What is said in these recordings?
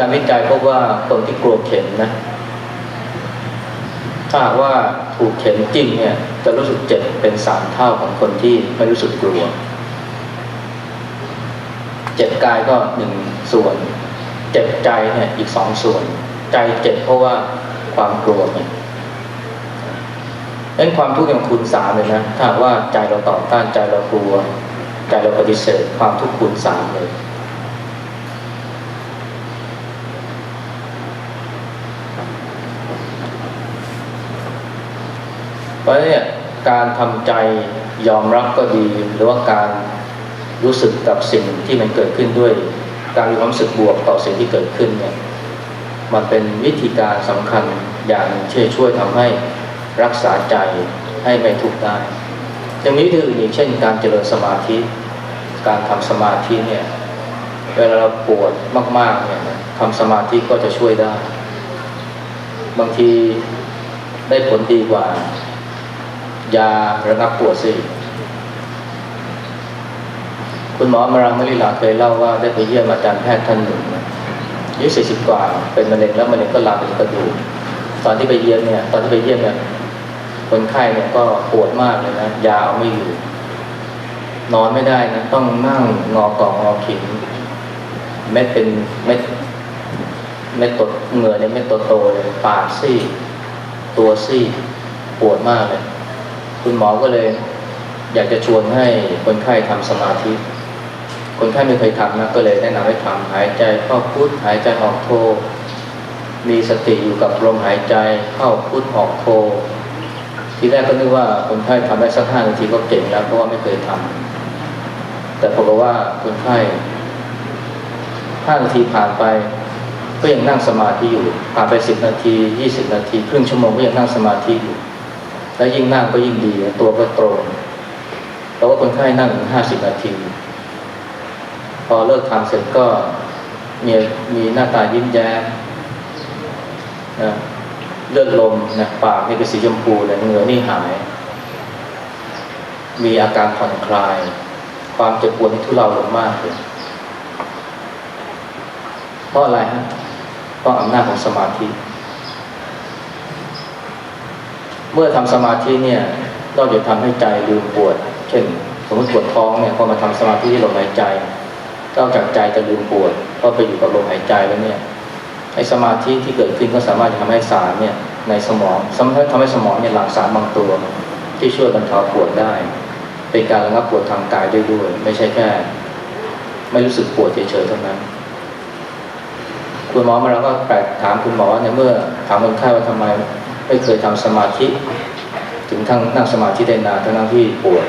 การวิจัยพบว่าคนที่กลัวเข็มนะถ้าว่าถูกเข็มจิ้มเนี่ย จะรู้สึกเจ็บเป็นสามเท่าของคนที่ไม่รู้สึกกลัว เจ็บกายก็หนึ่งส่วน เจ็บใจเนี่ยอีกสองส่วน ใจเจ็บเพราะว่าความกลัวเนี่ยนั้นความทุกข์ยังคูณสามเลยนะถ้าว่าใจเราต่อต้านใจเรากลัว ใจเราปฏิเสธความทุกข์คูณสามเลย เพราะฉะนั้นเนี่ยการทำใจยอมรับก็ดี หรือว่าการรู้สึกกับสิ่งที่มันเกิดขึ้นด้วย การมีความรู้สึกบวกต่อสิ่งที่เกิดขึ้นเนี่ยมันเป็นวิธีการสำคัญอย่างหนึ่งที่จะช่วยทำให้รักษาใจให้ไม่ทุกข์ได้ยังมีวิธีอื่นอีกเช่น การเจริญสมาธิ การทำสมาธิเนี่ยเวลาเราปวดมากๆเนี่ยทำสมาธิก็จะช่วยได้ บางทีได้ผลดีกว่า ยาระงับปวดสิคุณหมอมารังมลิลาเคยเล่าว่าได้ไปเยี่ยมอาจารย์แพทย์ท่านหนึ่งอายุสี่สิบกว่า เป็นมะเร็งแล้วมะเร็งก็ลามไปกระดูกตอนที่ไปเยี่ยมเนี่ย ตอนที่ไปเยี่ยมเนี่ยคนไข้เนี่ยก็ปวดมากเลยนะยาเอาไม่อยู่ นอนไม่ได้นะต้องนั่งงอกองงอขิงเม็ดเป็นเม็ดเม็ดตดเหงื่อเนี่ยเม็ดโตๆเลยปากซี่ ตัวซี่ปวดมากเลย คุณหมอก็เลย อยากจะชวนให้คนไข้ทำสมาธิ คนไข้ไม่เคยทำนะก็เลยแนะนำให้ทำหายใจเข้าพุทหายใจออกโท มีสติอยู่กับลมหายใจเข้าพุทออกโท ทีแรกก็นึกว่าคนไข้ทำได้สักห้านาทีก็เก่งแล้วเพราะว่าไม่เคยทำแต่ปรากฏว่าคนไข้ห้านาทีผ่านไปก็ยังนั่งสมาธิอยู่ผ่านไปสิบนาทียี่สิบนาที ครึ่งชั่วโมงก็ยังนั่งสมาธิอยู่ แล้วยิ่งนั่งก็ยิ่งดี ตัวก็ตรงแต่ว่าคนไข้นั่งถึงห้าสิบนาที พอเลิกทำเสร็จก็มีมีหน้าตายิ้มแย้มนะเลือดลมนะปากนี่เป็นสีชมพูเลยเหงื่อนี่หาย มีอาการผ่อนคลาย ความเจ็บปวดที่ทุเลาลงมากเลยเพราะอะไรฮะเพราะอำนาจของสมาธิ เมื่อทำสมาธิเนี่ยนอกจากทำให้ใจลืมปวด เช่น สมมติปวดท้องเนี่ยพอมาทำสมาธิที่ลมหายใจนอกจากใจจะลืมปวดก็ไปอยู่กับลมหายใจแล้วเนี่ยไอ้สมาธิที่เกิดขึ้นก็สามารถจะทำให้สารเนี่ยในสมองสามารถทำให้สมองเนี่ยหลั่งสารบางตัว ที่ช่วยบรรเทาปวดได้ เป็นการระงับปวดทางกายได้ด้วย ไม่ใช่แค่ ไม่รู้สึกปวดเฉยๆเท่านั้น คุณหมอมาเราก็แปลกถามคุณหมอเนี่ยเมื่อถามคนไข้ว่าทำไม ไม่เคยทำสมาธิ ถึงทั้งนั่งสมาธิได้นานทั้งๆที่ปวด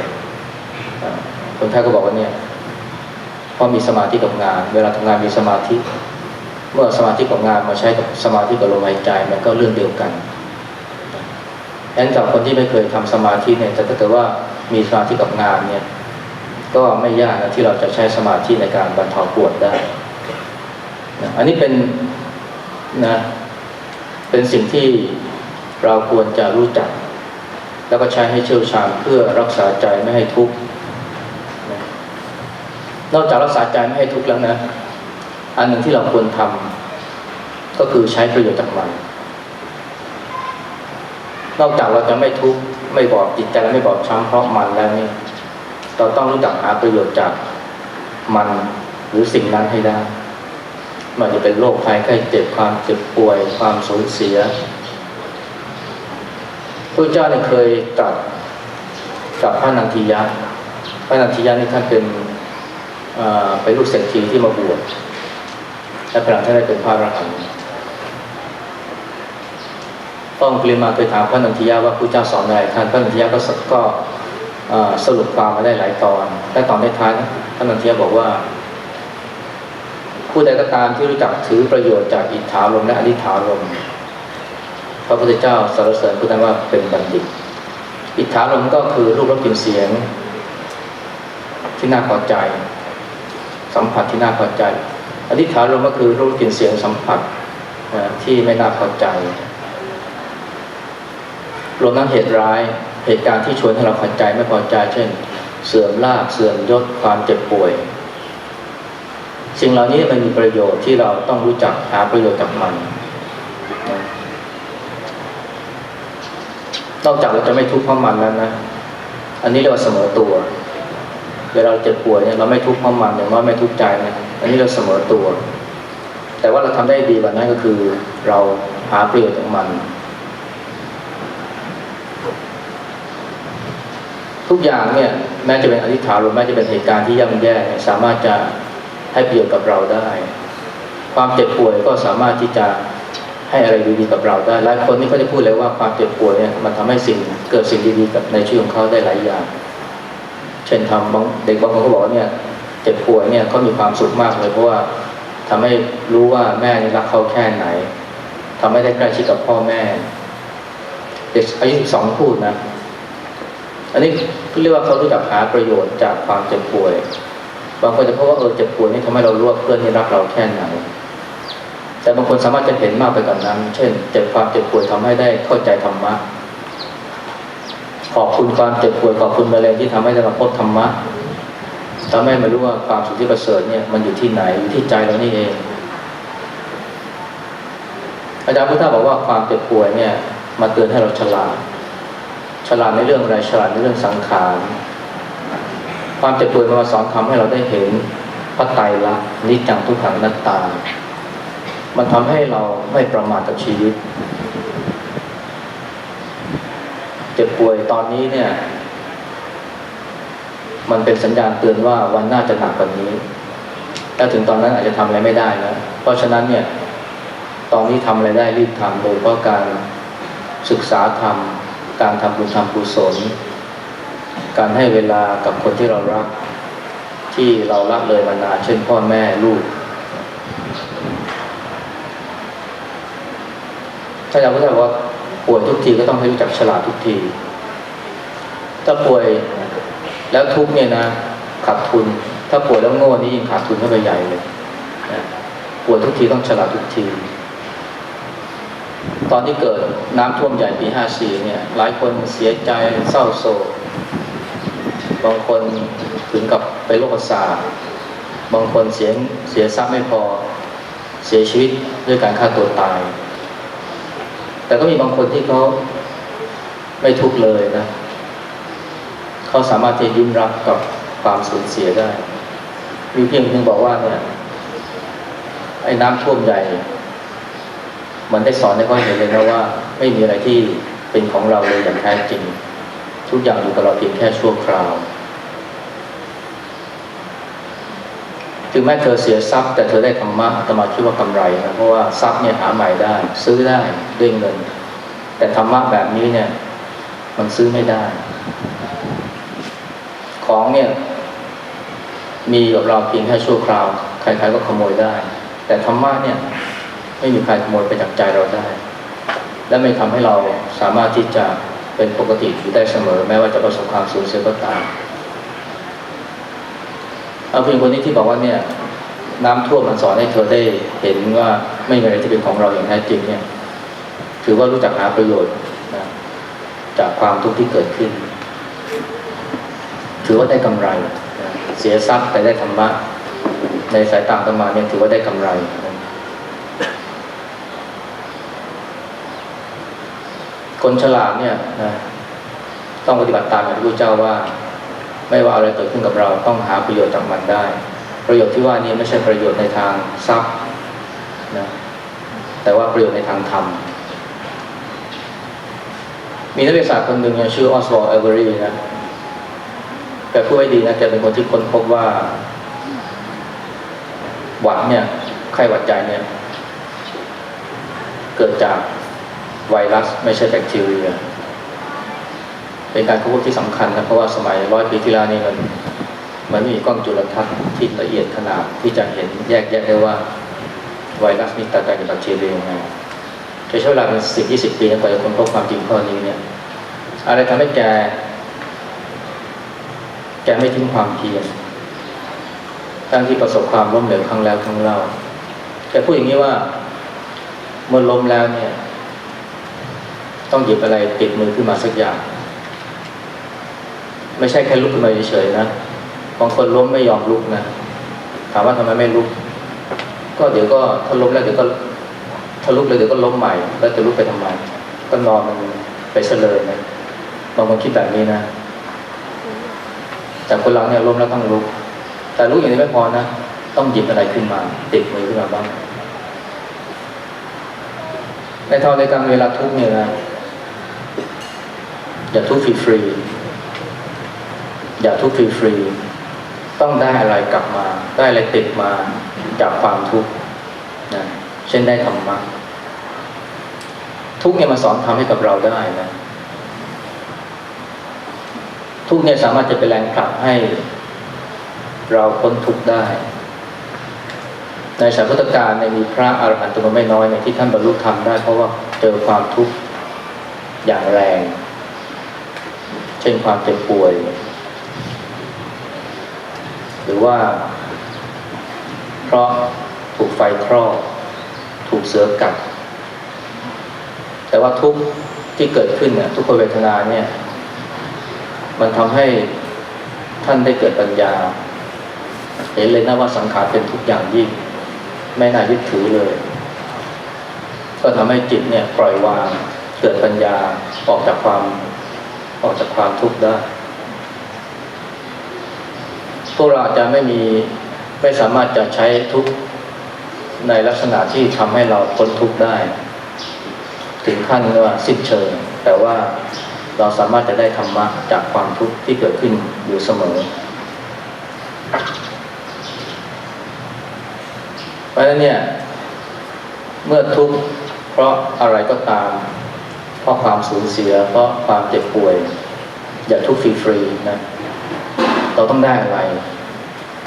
คนไข้ก็บอกว่าเนี่ยพราะมีสมาธิกับงาน เวลาทำงานมีสมาธิ เมื่อสมาธิกับงานมาใช้กับสมาธิกับลมหายใจมันก็เรื่องเดียวกันดังนั้นกับคนที่ไม่เคยทำสมาธิเนี่ยแต่ถ้าเกิดว่ามีสมาธิกับงานเนี่ยก็ไม่ยากนะที่เราจะใช้สมาธิในการบรรเทาปวดได้นะอันนี้เป็นนะเป็นสิ่งที่ เราควรจะรู้จัก แล้วก็ใช้ให้เชี่ยวชาญเพื่อรักษาใจไม่ให้ทุกข์นอกจากรักษาใจไม่ให้ทุกข์แล้วนะ อันหนึ่งที่เราควรทำก็คือใช้ประโยชน์จากมันนอกจากเราจะไม่ทุกข์ไม่บอบจิตใจและไม่บอบช้ำเพราะมันแล้วนี่เราต้องรู้จักหาประโยชน์จากมันหรือสิ่งนั้นให้ได้ไมันจะเป็นโรคภัยไข้เจ็บความเจ็บป่วย ความสูญเสีย พระเจ้าเนี่ยเคยตรัสกับพระนันทิยะ พระนันทิยะนี่ท่านเป็นอ่าเป็นลูกเศรษฐีที่มาบวชและพลังท่านได้เป็นพระอรหันต์ต้องปริมาเคยถามพระนันทิยะว่าพระเจ้าสอนอะไรท่านพระนันทิยะก็สก็สรุปความมาได้หลายตอนและตอนท้ายๆพระนันทิยะบอกว่าผู้ใดก็ตามที่รู้จักถือประโยชน์จากอิทธาลมและอนิธาลม พระพุทธเจ้าสรรเสริญผู้นั้นว่าเป็นบัณฑิต อิทธาลมก็คือรูปรสกลิ่นเสียง ที่น่าพอใจ สัมผัสที่น่าพอใจอนิธาลมก็คือรูปกลิ่นเสียงสัมผัสที่ไม่น่าพอใจรวมทั้งเหตุร้ายเหตุการณ์ที่ชวนให้เราพอใจไม่พอใจ เช่น เสื่อมลาภเสื่อมยศความเจ็บป่วย สิ่งเหล่านี้มันมีประโยชน์ที่เราต้องรู้จักหาประโยชน์จากมันนะ นอกจากเราจะไม่ทุกข์เพราะมันแล้วนะ อันนี้เรียกว่าเสมอตัว เวลาเราเจ็บป่วยเนี่ยเราไม่ทุกข์เพราะมันอย่างน้อยไม่ทุกข์ใจนะ อันนี้เราเสมอตัว แต่ว่าเราทำได้ดีกว่านั้นก็คือเราหาประโยชน์จากมัน ทุกอย่างเนี่ยแม้จะเป็นอธิษฐานหรือแม้จะเป็นเหตุการณ์ที่ย่ำแย่สามารถจะให้ประโยชน์กับเราได้ ความเจ็บป่วยก็สามารถที่จะ ให้อะไรดีๆกับเราได้หลายคนนี่ก็จะพูดเลยว่าความเจ็บป่วยเนี่ยมันทำให้สิ่งเกิดสิ่งดีๆกับในชีวิตของเขาได้หลายอย่าง เช่นทำบางเด็กบางคนก็บอกว่าเนี่ยเจ็บป่วยเนี่ยเขามีความสุขมากเลยเพราะว่าทำให้รู้ว่าแม่นี่รักเขาแค่ไหนทำให้ได้ใกล้ชิดกับพ่อแม่ เด็กอายุสิบสองพูดนะ อันนี้เรียกว่าเขารู้จักหาประโยชน์จากความเจ็บป่วย บางคนจะพบว่าเออเจ็บป่วยนี่ทำให้เรารู้ว่าเพื่อนนี่รักเราแค่ไหน แต่บางคนสามารถจะเห็นมากไปกว่านนั้น เช่น เจ็บความเจ็บป่วยทำให้ได้เข้าใจธรรมะ ขอบคุณความเจ็บป่วยขอบคุณมะเร็งที่ทำให้ได้มาพบธรรมะทำให้มารู้ว่าความสุขที่ประเสริฐเนี่ยมันอยู่ที่ไหนอยู่ที่ใจเรานี่เอง อาจารย์พุทธาบอกว่าความเจ็บป่วยเนี่ย มาเตือนให้เราฉลาด ฉลาดในเรื่องอะไรฉลาดในเรื่องสังขาร ความเจ็บป่วยมันมาสอนทำให้เราได้เห็นพระไตรลักษณ์นิจจังทุกขังนัตตา มันทำให้เราไม่ประมาทกับชีวิต เจ็บป่วยตอนนี้เนี่ย มันเป็นสัญญาณเตือนว่าวันหน้าจะหนักกว่านี้ถ้าถึงตอนนั้นอาจจะทำอะไรไม่ได้นะเพราะฉะนั้นเนี่ย ตอนนี้ทำอะไรได้รีบทำโดยเพราะการศึกษาธรรม การทำบุญทำกุศล การให้เวลากับคนที่เรารัก ที่เรารักเลยมานานเช่นพ่อแม่ลูก ถ้าเราก็จะบอกว่าป่วยทุกทีก็ต้องให้รู้จักฉลาดทุกที ถ้าป่วยแล้วทุกเนี่ยนะขาดทุน ถ้าป่วยแล้วโง่นี่ยิ่งขาดทุนเข้าไปใหญ่เลยป่วยทุกทีต้องฉลาดทุกที ตอนที่เกิดน้ำท่วมใหญ่ปี54เนี่ย หลายคนเสียใจเศร้าโศกบางคนถึงกับไปโรคประสาทบางคนเสียเสียทรัพย์ไม่พอเสียชีวิตด้วยการฆ่าตัวตาย แต่ก็มีบางคนที่เขาไม่ทุกข์เลยนะเขาสามารถจะยิ้มรับกับความสูญเสียได้มีเพียงเพียงบอกว่าเนี่ยไอ้น้ำท่วมใหญ่ มันได้สอนให้เขาเห็นเลยนะว่า ไม่มีอะไรที่เป็นของเราเลยอย่างแท้จริง ทุกอย่างอยู่กับเราเพียงแค่ชั่วคราว ถึงแม้เธอเสียทรัพย์ แต่เธอได้ธรรมะอาตมาคิดว่ากำไรนะเพราะว่าทรัพย์เนี่ยหาใหม่ได้ ซื้อได้ด้วยเงิน แต่ธรรมะแบบนี้เนี่ย มันซื้อไม่ได้ ของเนี่ย มีกับเราเพียงแค่ชั่วคราว ใครๆก็ขโมยได้ แต่ธรรมะเนี่ย ไม่มีใครขโมยไปจากใจเราได้ และไม่ทำให้เราสามารถที่จะเป็นปกติอยู่ได้เสมอ แม้ว่าจะประสบความสูญเสียก็ตาม เอาเพียงคนนี้ที่บอกว่าเนี่ยน้ำท่วมมันสอนให้เธอได้เห็นว่าไม่มีอะไรที่เป็นของเราอย่างแท้จริงเนี่ยถือว่ารู้จักหาประโยชน์นะจากความทุกข์ที่เกิดขึ้น ถือว่าได้กำไรนะเสียทรัพย์แต่ได้ธรรมะ ในสายตาธรรมาเนี่ยถือว่าได้กำไรนะคนฉลาดเนี่ยนะต้องปฏิบัติตามอย่างที่พระเจ้าว่า ไม่ว่าอะไรเกิดขึ้นกับเราต้องหาประโยชน์จากมันได้ ประโยชน์ที่ว่านี้ไม่ใช่ประโยชน์ในทางทรัพย์นะแต่ว่าประโยชน์ในทางธรรม มีนักวิทยาศาสตร์คนหนึ่งชื่อออสวอลเอเวอรี่นะแกพูดไว้ดีนะแกเป็นคนที่ค้นพบว่า หวัดเนี่ยไข้หวัดใหญ่เนี่ย เกิดจากไวรัสไม่ใช่แบคทีเรีย เป็นการค้นพบที่สำคัญนะเพราะว่าสมัยร้อยปีที่แล้วนี่มันมันไม่มีกล้องจุลทรรศน์ที่ละเอียดขนาดที่จะเห็นแยกแยะได้ว่าไวรัสมีตกต่างจากแบคทีเรียยังไงจะใช้เวลาเป็นสิบยี่สิบปีนะกว่าจะค้นพบความจริงข้อนี้เนี่ย อะไรทำให้แก แกไม่ทิ้งความเพียรตั้งที่ประสบความล้มเหลวครั้งแล้วครั้งเล่าแกพูดอย่างนี้ว่าเมื่อล้มแล้วเนี่ย ต้องหยิบอะไรติดมือขึ้นมาสักอย่าง ไม่ใช่แค่ลุกขึ้นมาเฉยๆนะบางคนล้มไม่ยอมลุกนะถามว่าทำไมไม่ลุก ก็เดี๋ยวก็ถ้าล้มแล้วเดี๋ยวก็ถ้าลุกเลยเดี๋ยวก็ล้มใหม่ แล้วจะลุกไปทำไมก็นอนมันไปเฉลยนะบางคนคิดแบบนี้นะแต่คนเราเนี่ยล้มแล้วต้องลุก แต่ลุกอย่างนี้ไม่พอนะต้องหยิบอะไรขึ้นมาติดมือขึ้นมาบ้าง ในทางในการเวลาทุกเนี่ยนะอย่าทุกฟรีๆ อย่าทุกข์ฟรีๆต้องได้อะไรกลับมา ได้อะไรติดมาจากความทุกข์นะเช่นได้ธรรมะทุกข์เนี่ยมาสอนทำให้กับเราได้นะทุกข์เนี่ยสามารถจะเป็นแรงผลักให้ เราพ้นทุกข์ได้ ในสายพุทธการเนี่ยมีพระอรหันต์จำนวนไม่น้อยเนี่ยที่ท่านบรรลุธรรมได้ เพราะว่าเจอความทุกข์อย่างแรง เช่นความเจ็บป่วย หรือว่า เพราะถูกไฟคลอกถูกเสือกัด แต่ว่าทุกที่เกิดขึ้นเนี่ยทุกขเวทนาเนี่ย มันทำให้ท่านได้เกิดปัญญา เห็นเลยนะว่าสังขารเป็นทุกอย่างยิ่ง ไม่น่ายึดถือเลย ก็ทำให้จิตเนี่ยปล่อยวางเกิดปัญญาออกจากความออกจากความทุกข์ได้ พวกเราอาจจะไม่มีไม่สามารถจะใช้ทุกในลักษณะที่ทำให้เราพ้นทุกข์ได้ ถึงขั้นว่าสิ้นเชิง แต่ว่าเราสามารถจะได้ธรรมะจากความทุกข์ที่เกิดขึ้นอยู่เสมอเพราะฉะนั้นเนี่ยเมื่อทุกข์เพราะอะไรก็ตาม เพราะความสูญเสีย เพราะความเจ็บป่วย อย่าทุกข์ฟรีๆนะ เราต้องได้อะไร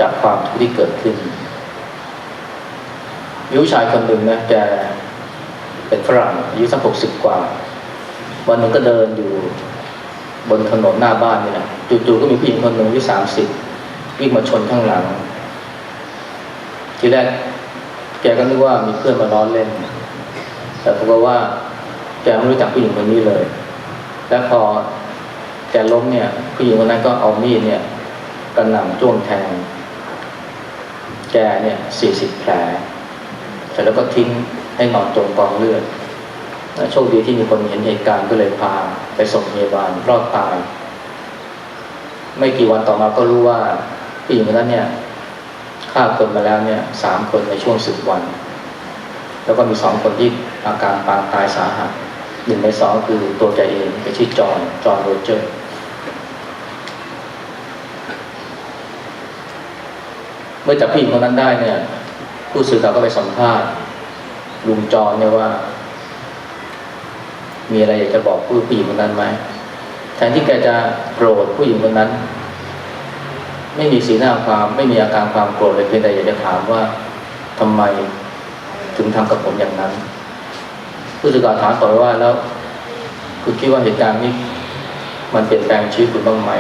จากความทุกข์ที่เกิดขึ้นมีผู้ชายคนหนึ่งนะแกเป็นฝรั่งอายุสักหกสิบกว่า วันหนึ่งก็เดินอยู่บนถนนหน้าบ้านนี่แหละจู่ๆก็มีผู้หญิงคนหนึ่งอายุสามสิบวิ่งมาชนข้างหลัง ทีแรกแกก็นึกว่ามีเพื่อนมาล้อเล่น แต่ปรากฏว่าแกไม่รู้จักผู้หญิงคนนี้เลย และพอแกล้มเนี่ยผู้หญิงคนนั้นก็เอามีดเนี่ย กระหน่ำจ้วงแทง แกเนี่ยสี่สิบแผลเสร็จแล้วก็ทิ้งให้นอนจมกองเลือดโชคดีที่มีคนเห็นเหตุการณ์ก็เลยพาไปส่งโรงพยาบาลรอดตาย ไม่กี่วันต่อมาก็รู้ว่าผู้หญิงคนนั้นเนี่ยฆ่าคนมาแล้วเนี่ยสามคนในช่วงสิบวัน แล้วก็มีสองคนที่อาการปางตายสาหัสหนึ่งในสองคือตัวแกเองไปชื่อจอห์นจอห์นโรเจอร์ เมื่อจับผู้หญิงคนนั้นได้เนี่ย ผู้สื่อข่าวก็ไปสัมภาษณ์ลุงจอนเนี่ยว่า มีอะไรอยากจะบอกผู้ผู้หญิงคนนั้นไหมแทนที่แกจะโกรธผู้หญิงคนนั้น ไม่มีสีหน้าความไม่มีอาการความโกรธเลยเพียงแต่อยากจะถามว่าทำไมถึงทำกับผมอย่างนั้น ผู้สื่อข่าวถามต่อว่าแล้ว คุณคิดว่าเหตุการณ์นี้ มันเปลี่ยนแปลงชีวิตคุณบ้างไหม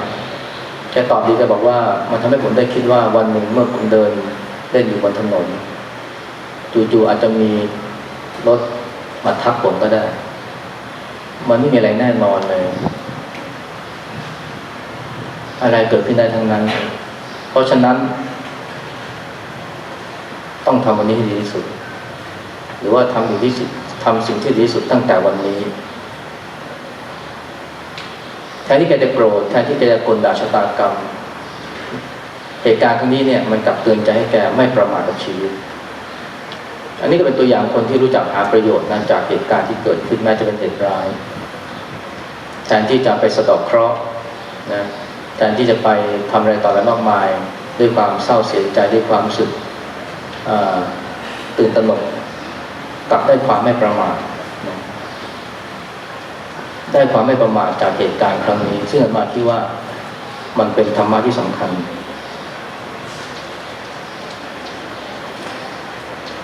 แกตอบดีแกบอกว่ามันทำให้ผมได้คิดว่าวันหนึ่งเมื่อผมเดินเล่นอยู่บนถนนจู่ๆอาจจะมีรถมาทับผมก็ได้ มันไม่มีอะไรแน่นอนเลย อะไรเกิดขึ้นได้ทั้งนั้น เพราะฉะนั้น ต้องทำวันนี้ให้ดีที่สุด หรือว่าทำอยู่ที่ทำสิ่งที่ดีที่สุดตั้งแต่วันนี้ นที่แกจะโกรธแทนที่แกจะกลด่าชะตากรรม เหตุการณ์ครั้งนี้เนี่ยมันกลับเตือนใจให้แกไม่ประมาทกับชีวิต อันนี้ก็เป็นตัวอย่างคนที่รู้จักหาประโยชน์นะจากเหตุการณ์ที่เกิดขึ้นแม้จะเป็นเหตุร้าย แทนที่จะไปสะดอกเคราะห์นะแทนที่จะไปทำอะไรต่ออะไรมากมาย ด้วยความเศร้าเสียใจด้วยความรู้สึกตื่นตระหนกกลับได้ความไม่ประมาท ได้ความไม่ประมาทจากเหตุการณ์ครั้งนี้ ซึ่งอาตมาคิดว่ามันเป็นธรรมะที่สำคัญ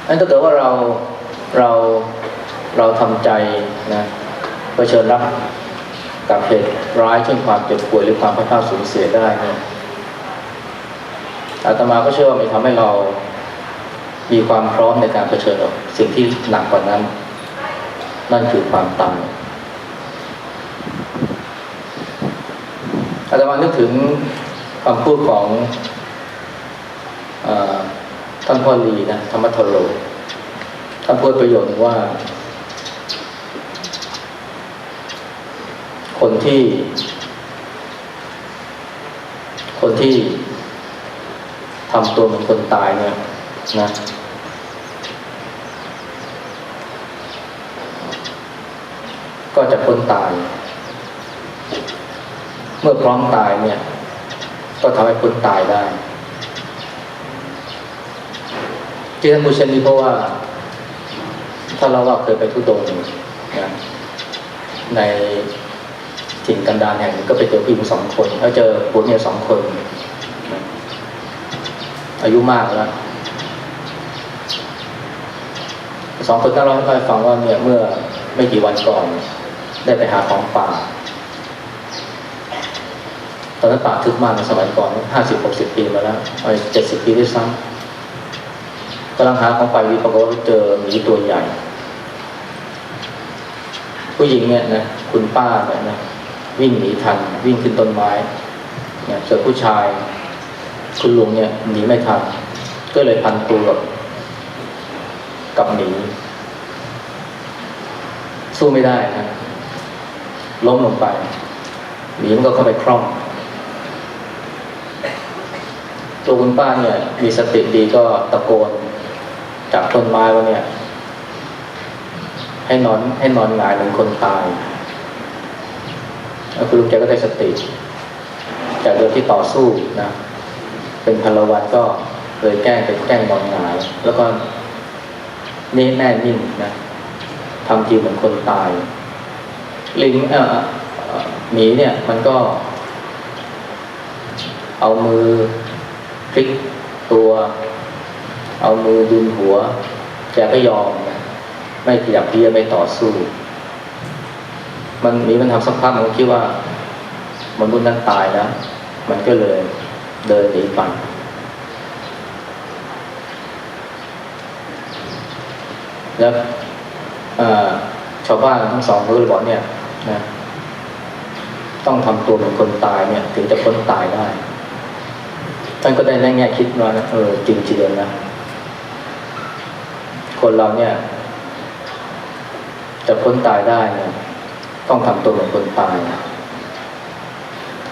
อันถ้าเกิดว่าเราเราเราทำใจนะเผชิญรับกับเหตุร้ายเช่นความเจ็บป่วยหรือความพัดพลาดสูญเสียได้เนี่ยอาตมาก็เชื่อว่ามันทำให้เรามีความพร้อมในการเผชิญกับสิ่งที่หนักกว่านั้น นั่นคือความตาย อาตมานึกถึงคำพูดของอท่านพ่อลีนะธรรมทโรท่านพูดประโยชน์ว่า คนที่ คนที่ทำตัวเหมือนคนตายเนี่ยนะก็จะพ้นตาย มื่อพร้อมตายเนี่ย ก็ทำให้พ้นตายได้ที่ท่านพูดเช่นนี้เพราะว่า ถ้าเราว่าเคยไปทุดงค์นะในถิ่นกันดารแห่งนึงก็ไปเจอผู้หญิงสองคนแล้วเจอผัวเมียสองคน อายุมากแล้วสองคนนั้นเล่าให้ฟังว่าเนี่ยเมื่อไม่กี่วันก่อน ได้ไปหาของป่า ตอนนั้นป่าทึบมากในสมัยก่อนห้าสิบหกสิบปีมาแล้วไปเจ็ดสิบปีด้วยซ้ำกำลังหาของป่าอยู่ปรากฏว่าเจอหมีตัวใหญ่ ผู้หญิงเนี่ยนะคุณป้าเนี่ยนะวิ่งหนีทัน วิ่งขึ้นต้นไม้เนี่ยส่วนผู้ชาย คุณลุงเนี่ยหนีไม่ทัน ก็เลยพันตัวกับหมีสู้ไม่ได้นะล้มลงไปหมีมันก็เข้าไปคร่อม ตัวคุณป้าเนี่ยมีสติดีก็ตะโกนจากต้นไม้ว่าเนี่ย ให้นอนให้นอนหงายเหมือนคนตายแล้วคุณลุงแกก็ได้สติ จากเดิมที่ต่อสู้นะ เป็นพลวัตก็เลยแกล้งเป็นแกล้งนอนหงาย แล้วก็เน่แน่นิ่งนะทำทีเหมือนคนตาย ลิงเอ่อเอ่อหมีเนี่ย มันก็ เอามือ พลิกตัว เอามือดุนหัว แกก็ยอมนะไม่ขยับเพียไม่ต่อสู้ มันมีมันทำสักพักมันคิดว่ามันบุญนั้นตายแล้วมันก็เลยเดินหนีไปแล้วชาวบ้านทั้งสองก็เลยบอกเนี่ยนะต้องทำตัวเหมือนคนตายเนี่ย ถึงจะพ้นตายได้ ท่านก็ได้แง่คิดว่านะเออจริงจริงนะ คนเราเนี่ย จะพ้นตายได้เนี่ยต้องทำตัวเหมือนคนตายนะ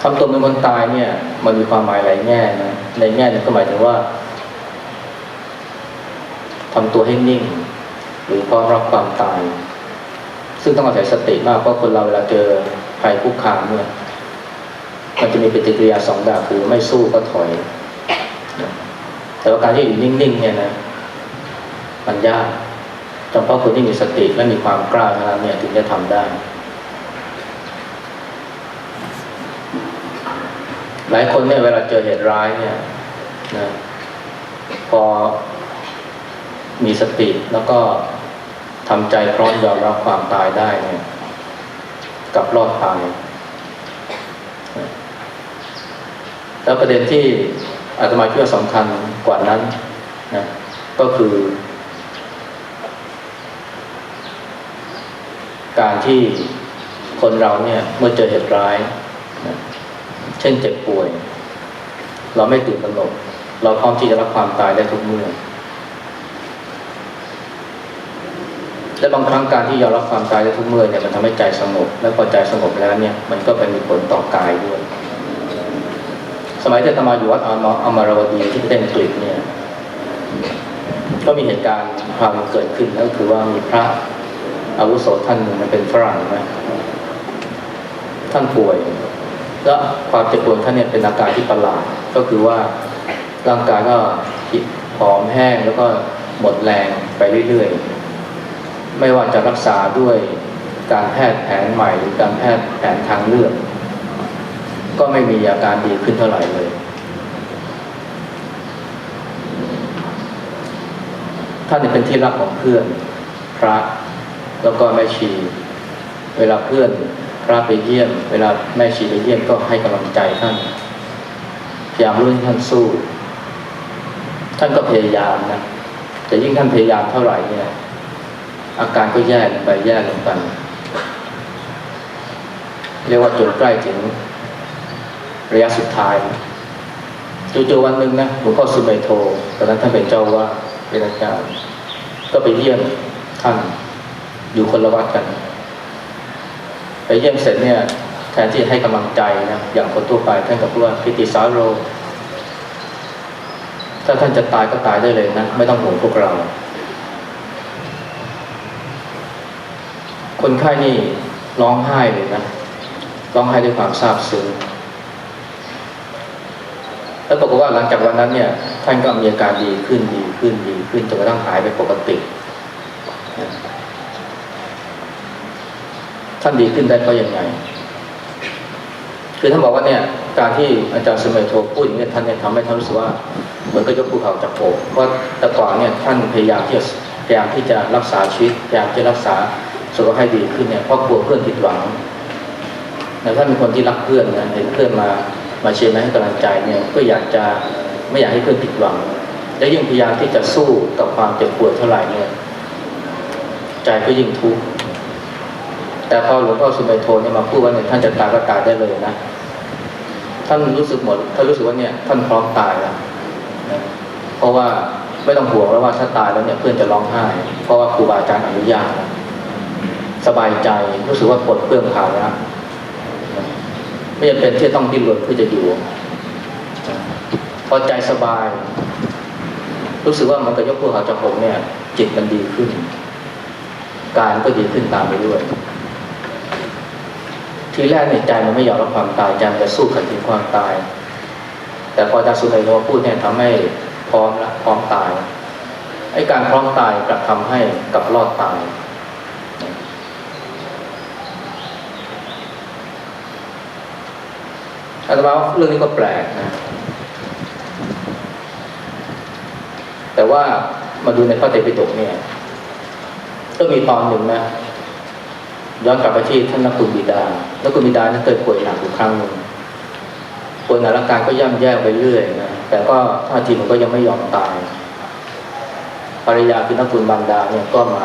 ทำตัวเป็นคนตายเนี่ย มันมีความหมายหลายแง่นะในแง่หนึงก็หมายถึงว่าทำตัวให้นิ่ง หรือพร้อมรับความตาย ซึ่งต้องอาศัยสติมากเพราะคนเราเวลาเจอภัยคุกคามเนี่ยมันจะมีปฏิกิริยาสองแบบคือไม่สู้ก็ถอย แต่ว่าการที่อยู่นิ่งๆเนี่ยนะมันยากจำเพาะคนที่มีสติและมีความกล้าเท่านั้นเนี่ยถึงจะทำได้ หลายคนเนี่ยเวลาเจอเหตุร้ายเนี่ยนะพอมีสติแล้วก็ทำใจพร้อมยอมรับความตายได้เนี่ยกับรอดตายแล้วประเด็นที่อาตมาคิดว่าสำคัญ กว่านั้นนะก็คือ การที่คนเราเนี่ยเมื่อเจอเหตุร้ายนะเช่นเจ็บป่วย เราไม่ตื่นตระหนกเราพร้อมที่จะรับความตายได้ทุกเมื่อและบางครั้งการที่ยอมรับความตายได้ทุกเมื่อเนี่ยมันทำให้ใจสงบ และพอใจสงบแล้วเนี่ย มันก็ไปมีผลต่อกายด้วย สมัยที่อาตมาอยู่วัดอามาอมารวดีที่ประเทศอังกฤษเนี่ย ก็มีเหตุการณ์ความเกิดขึ้นแล้วคือว่ามีพระอาวุโสท่านหนึ่งมันเป็นฝรั่งนะท่านป่วย และความเจ็บปวดท่านเนี่ยเป็นอาการที่ประหลาดก็คือว่าร่างกายก็ผอมแห้งแล้วก็หมดแรงไปเรื่อยๆ ไม่ว่าจะรักษาด้วยการแพทย์แผนใหม่หรือการแพทย์แผนทางเลือก ก็ไม่มีอาการดีขึ้นเท่าไหร่เลย ท่านเป็นที่รักของเพื่อนพระ แล้วก็แม่ชี เวลาเพื่อนพระไปเยี่ยม เวลาแม่ชีไปเยี่ยมก็ให้กำลังใจท่านพยายามรุ่นท่านสู้ ท่านก็พยายามนะแต่ยิ่งท่านพยายามเท่าไหร่เนี่ยอาการก็แย่ลงไปแย่ลงไปเรียกว่าจนใกล้ถึง ระยะสุดท้ายจู่ๆวันหนึ่งนะหลวงพ่อสุเมโทตอนนั้นท่านเป็นเจ้าว่าเป็นอาจารย์ ก็ไปเยี่ยมท่านอยู่คนละวัดกัน ไปเยี่ยมเสร็จเนี่ยแทนที่ให้กำลังใจนะอย่างคนทั่วไปท่านก็พูดว่าพิติสาโร ถ้าท่านจะตายก็ตายได้เลยนะ ไม่ต้องห่วงพวกเรา คนไข้นี่ร้องไห้เลยนะร้องไห้ด้วยความซาบซึ้ง แล้วปรากฏว่าหลังจากวันนั้นเนี่ยท่านก็มีอาการดีขึ้นดีขึ้นดีขึ้นจนกระทั่งหายไปปกติท่านดีขึ้นได้เพราะยังไง คือท่านบอกว่าเนี่ย การที่อาจารย์สมัยโทพูดอย่างนี้ท่านเนี่ยทำให้ท่านรู้สึกว่าเหมือนกับยกภูเขาจากอกเพราะแต่ก่อนเนี่ยท่านพยายามที่จะพยายามที่จะรักษาชีวิตพยายามจะรักษาสุขภาพให้ดีขึ้นเนี่ยเพราะกลัวเพื่อนผิดหวังแต่ท่านเป็นคนที่รักเพื่อนนะเห็นเพื่อนมา มาเชียร์มาให้กำลังใจเนี่ยก็อยากจะไม่อยากให้เพื่อนผิดหวัง และยิ่งพยายามที่จะสู้กับความเจ็บปวดเท่าไหร่เนี่ยใจก็ยิ่งทุกข์แต่พอหลวงพ่อสุเมโทเนี่ยมาพูดว่าเนี่ยท่านจะตายก็ตายได้เลยนะท่านรู้สึกหมดท่านรู้สึกว่าเนี่ยท่านพร้อมตายแล้วนะเพราะว่าไม่ต้องห่วงแล้วว่าถ้าตายแล้วเนี่ยเพื่อนจะร้องไห้ เพราะว่าครูบาอาจารย์อนุญาตสบายใจรู้สึกว่าปลดเปลื้องภาระนะ ไม่จำเป็นที่ต้องดิ้นรนเพื่อจะอยู่พอใจสบาย รู้สึกว่ามันก็ยกพวกเขาจากผมเนี่ย จิตมันดีขึ้น การก็ดีขึ้นตามไปด้วย ทีแรกเนี่ยใจมันไม่ยอมรับความตายใจมันจะสู้ขัดขืนความตาย แต่พอจาสุนัยโยพูดเนี่ยทำให้พร้อมละพร้อมตายไอ้การพร้อมตายกลับทำให้กับรอดตาย อาตมาเรื่องนี้ก็แปลกนะ แต่ว่ามาดูในพระเตรปิฎกเนี่ย ก็มีตอนหนึ่งนะย้อนกลับไปที่ท่านนักคุณบิดานักคุณบิดานั้นเคยป่วยหนักอยู่ครั้งหนึ่งป่วยหนักร่างกายก็ย่ำแย่ไปเรื่อยนะแต่ก็ท่าทีมันก็ยังไม่ยอมตายภรรยาคือนักคุณบรรดาเนี่ยก็มา